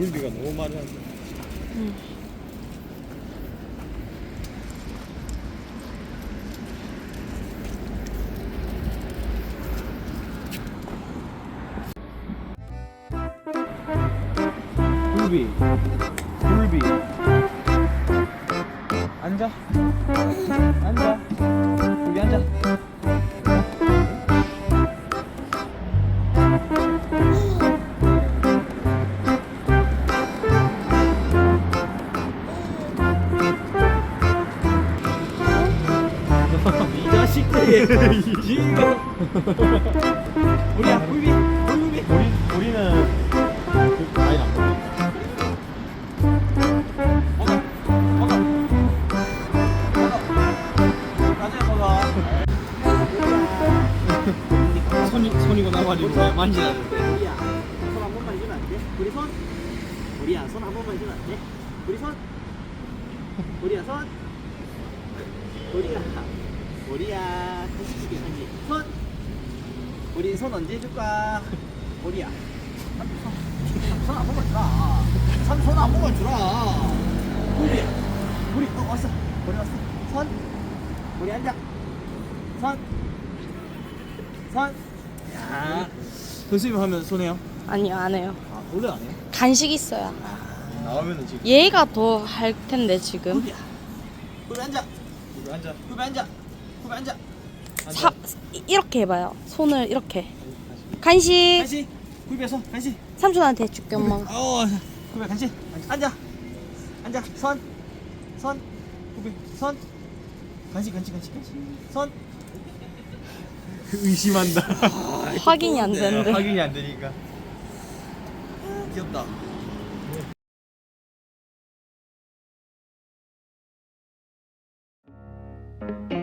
굴비가 너무 많이 한다. 굴비, 굴비. 앉아, 앉아. 우리야 우리 우리는 그 아니 안 먹어 먹어 먹어 가자 먹어 손이 손이고 나가지고 왜 만지라는데 우리야 손 한 번만 해주면 안 돼? 우리 손? 우리야 손. 한 번만 해주면 안 돼? 우리 손 우리야 손 우리야 우리야 다시 주게 한지 손 우리 손 언제 해줄까 우리야 손한 번만 주라 손한 번만 주라 우리야 우리 어 왔어 우리 왔어 손 우리 앉아 손손 야, 선생님 하면 손해요? 아니요 안 해요. 아, 원래 안 해요? 간식 있어야. 나오면은 지금 얘가 더 할 텐데 지금. 후비야. 후비 앉아. 우리 앉아 후비 앉아. 후비 앉아. 사, 이렇게 해봐요. 손을 이렇게. 간식. 간식. 손. 간식. 삼촌한테 줄게 엄마가. 어, 후비 간식. 앉아. 앉아. 손. 손. 후비 손. 간식 간식 간식 간식. 손. 의심한다 확인이 안 되는데. 확인이 안 되니까 귀엽다. 그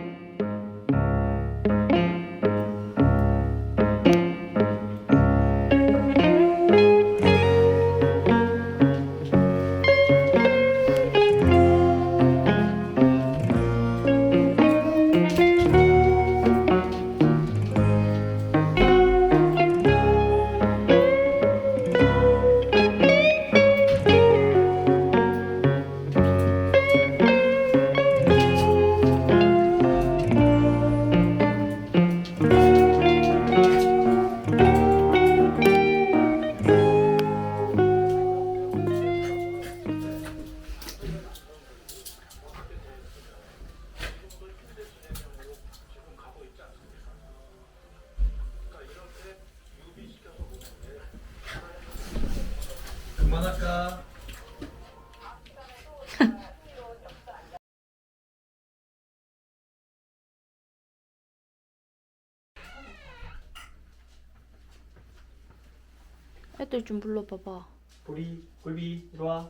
애들 좀 불러봐봐. 우리 굴비 이리 와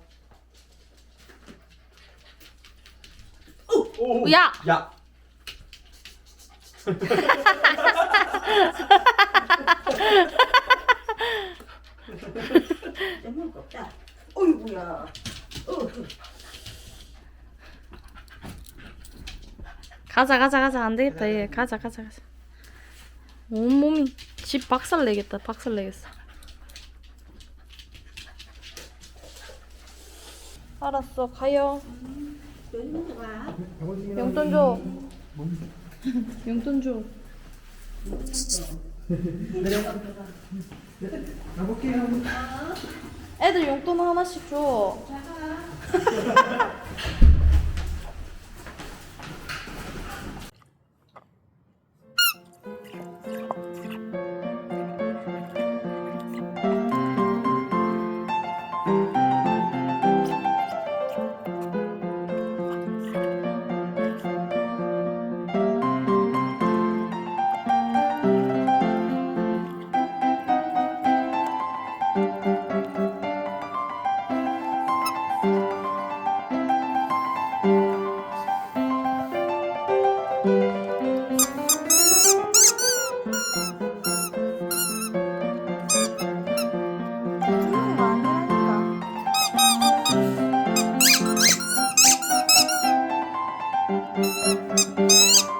야! 야! 없다. 어이구야. 가자 가자 가자 안 되겠다 얘 가자 가자 가자. 온몸이 집 박살 내겠다 박살 내겠어. 알았어 가요. 용돈 줘. 용돈 줘. 애들 용돈 하나씩 줘. Música